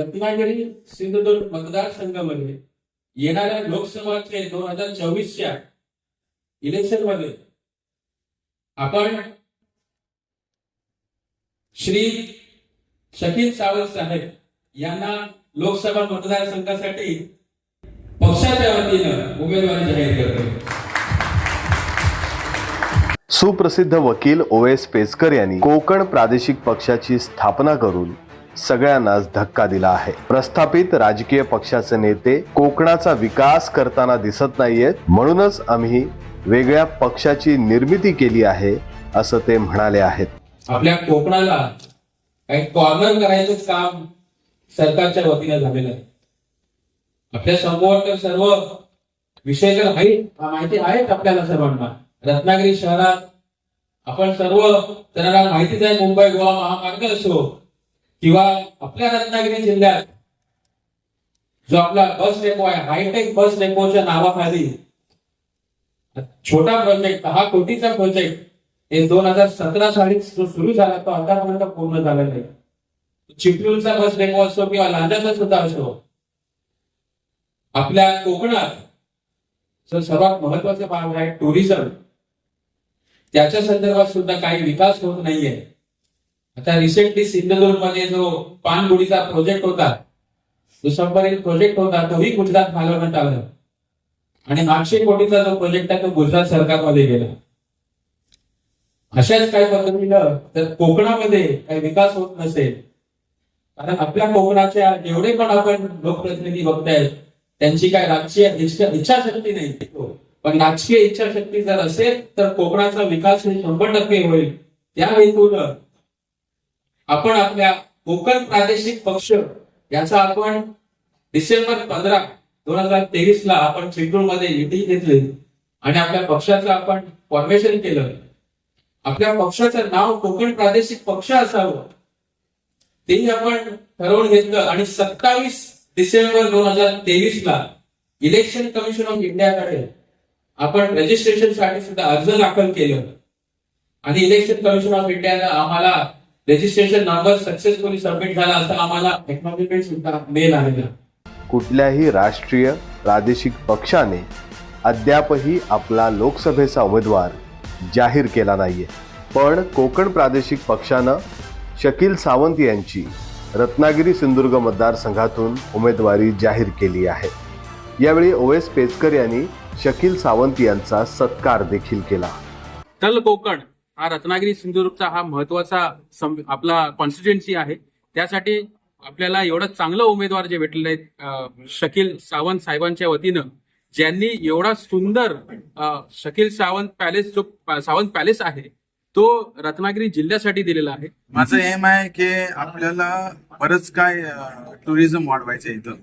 रत्नागिरी सिंधुदुर्ग मतदारसंघामध्ये येणाऱ्या लोकसभाचे दोन हजार चोवीसच्या इलेक्शनमध्ये आपण श्री शकील सावंत साहेब यांना लोकसभा मतदारसंघासाठी पक्षाच्या वतीनं उमेदवारी जाहीर करतो सुप्रसिद्ध वकील ओ एस पेचकर यांनी कोकण प्रादेशिक पक्षाची स्थापना करून सगळ्यांनाच धक्का दिला आहे. प्रस्थापित राजकीय पक्षाचे नेते कोकणाचा विकास करताना दिसत नाहीयेत म्हणूनच आम्ही वेगळ्या पक्षाची निर्मिती केली आहे असं ते म्हणाले आहेत. आपल्या कोकणाला काही कॉर्नर करायचंच काम सरकारच्या वतीने झालेलं आहे. आपल्यासमोर तर सर्व विषय तर माहिती आहेत आपल्याला सर्वांना. रत्नागिरी शहरात आपण सर्व जणांना माहितीच आहे मुंबई गोवा महामार्ग असो किंवा आपल्या रत्नागिरी जिल्ह्यात जो आपला बस डेपो आहे हायटेक बस डेपोच्या नावाखाली छोटा प्रोजेक्ट दहा कोटीचा प्रोजेक्ट हे दोन हजार सतरा साली जो सुरू झाला तो आतापर्यंत पूर्ण झालेला नाही. चिपळूणचा बस डेपो असतो किंवा लांजाचा सुद्धा असतो आपल्या कोकणात जो सर्वात महत्त्वाचा भाग आहे टुरिझम त्याच्या संदर्भात सुद्धा काही विकास होत नाहीये. आता रिसेंटली सिंधुदुर्गमध्ये जो पानगुडीचा प्रोजेक्ट होता जो संपर्क प्रोजेक्ट होता तोही गुजरात घालवण्यात आला आणि आठशे कोटीचा जो प्रोजेक्ट आहे तो गुजरात सरकारमध्ये गेला. अशाच काही पद्धतीनं तर कोकणामध्ये काही विकास होत नसेल कारण आपल्या कोकणाच्या जेवढे पण आपण लोकप्रतिनिधी बघतायत त्यांची काय राजकीय इच्छाशक्ती नाही. हो. पण राजकीय इच्छाशक्ती जर असेल तर कोकणाचा विकास हे शंभर टक्के होईल. त्या हेतून आपण आपल्या कोकण प्रादेशिक पक्ष याचा आपण डिसेंबर पंधरा दोन हजार तेवीस ला आपण चिपळूणमध्ये मिटिंग घेतली आणि आपल्या पक्षाचं आपण फॉर्मेशन केलं. आपल्या पक्षाचं नाव कोकण प्रादेशिक पक्ष असावं. तेही आपण ठरवून घेतलं आणि सत्तावीस डिसेंबर दोन हजार तेवीस ला इलेक्शन कमिशन ऑफ इंडियाकडे आपण रजिस्ट्रेशनसाठी सुद्धा अर्ज दाखल केलं. आणि इलेक्शन कमिशन ऑफ इंडियानं आम्हाला रजिस्ट्रेशन नंबर सक्सेसफुली सबमिट झाला असं आम्हाला एक्नॉलेजमेंट सुद्धा मेल आलेला कुठल्याही राष्ट्रीय प्रादेशिक पक्षाने अद्यापही आपला लोकसभेचा उमेदवार जाहीर केला नाहीये. पण कोकण प्रादेशिक पक्षानं शकील सावंत यांची रत्नागिरी सिंधुदुर्ग मतदारसंघातून उमेदवारी जाहीर केली आहे. यावेळी ओ एस पेचकर यांनी शकील सावंत यांचा सत्कार देखील केला. तल कोकण हा रत्नागिरी सिंधुदुर्गचा हा महत्त्वाचा आपला कॉन्स्टिट्युएन्सी आहे. त्यासाठी आपल्याला एवढं चांगलं उमेदवार जे भेटलेले आहेत शकील सावंत साहेबांच्या वतीनं ज्यांनी एवढा सुंदर शकील सावंत पॅलेस जो सावंत पॅलेस आहे तो रत्नागिरी जिल्ह्यासाठी दिलेला आहे. माझं एम आहे की आपल्याला बरंच काय टुरिझम वाढवायचं आहे इथं.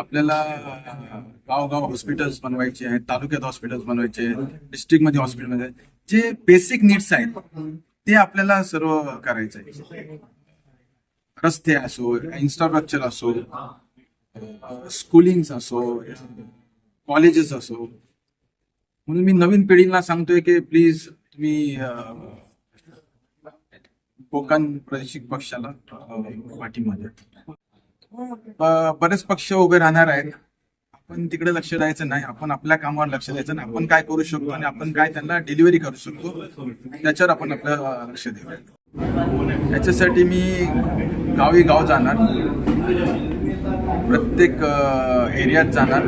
आपल्याला गावगाव हॉस्पिटल्स बनवायचे आहेत तालुक्यात हॉस्पिटल्स बनवायचे आहेत डिस्ट्रिक्टमध्ये हॉस्पिटलमध्ये जे बेसिक नीड्स आहेत ते आपल्याला सर्व करायचं आहे. रस्ते असो इन्फ्रास्ट्रक्चर असो स्कूलिंग असो कॉलेजेस असो. म्हणून मी नवीन पिढीला सांगतोय की प्लीज तुम्ही कोकण प्रादेशिक पक्षाला पाठिंबा द्या. बरेच पक्ष उभे राहणार आहेत. आपण तिकडे लक्ष द्यायचं नाही. आपण आपल्या कामावर लक्ष द्यायचं नाही. आपण काय करू शकतो आणि आपण काय त्यांना डिलिव्हरी करू शकतो त्याच्यावर आपण आपलं लक्ष देऊ याच्यासाठी मी गावी गाव जाणार. प्रत्येक एरियात जाणार.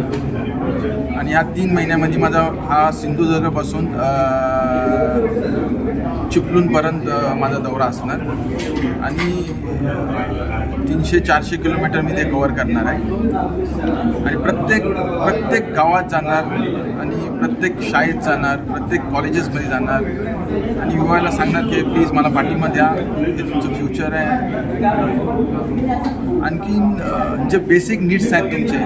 आणि ह्या तीन महिन्यामध्ये माझा हा सिंधुदुर्गपासून चिपलूनपर्यंत माझा दौरा असणार. आणि तीनशे चारशे किलोमीटर मी ते कवर करणार आहे. आणि प्रत्येक प्रत्येक गावात जाणार आणि प्रत्येक शाळेत जाणार प्रत्येक कॉलेजेसमध्ये जाणार. आणि युवाला सांगणार की प्लीज मला पाठिंबा द्या. हे तुमचं फ्युचर आहे. आणखीन जे बेसिक नीड्स आहेत तुमचे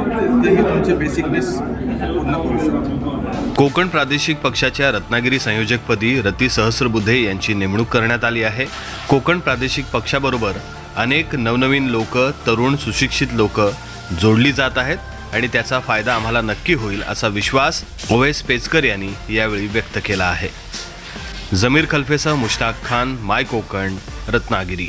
ते मी तुमचे बेसिक नीड्स पूर्ण करू शकतो. कोकण प्रादेशिक पक्षाच्या रत्नागिरी संयोजकपदी रती सहस्रबुद्धे यांची नेमणूक करण्यात आली आहे. कोकण प्रादेशिक पक्षाबरोबर अनेक नवनवीन लोक तरुण सुशिक्षित लोक जोडली जात आहेत आणि त्याचा फायदा आम्हाला नक्की होईल असा विश्वास ओवेस पेचकर यांनी यावेळी व्यक्त केला आहे. जमीर खल्फेसह Mushtaq Khan my Konkan Ratnagiri.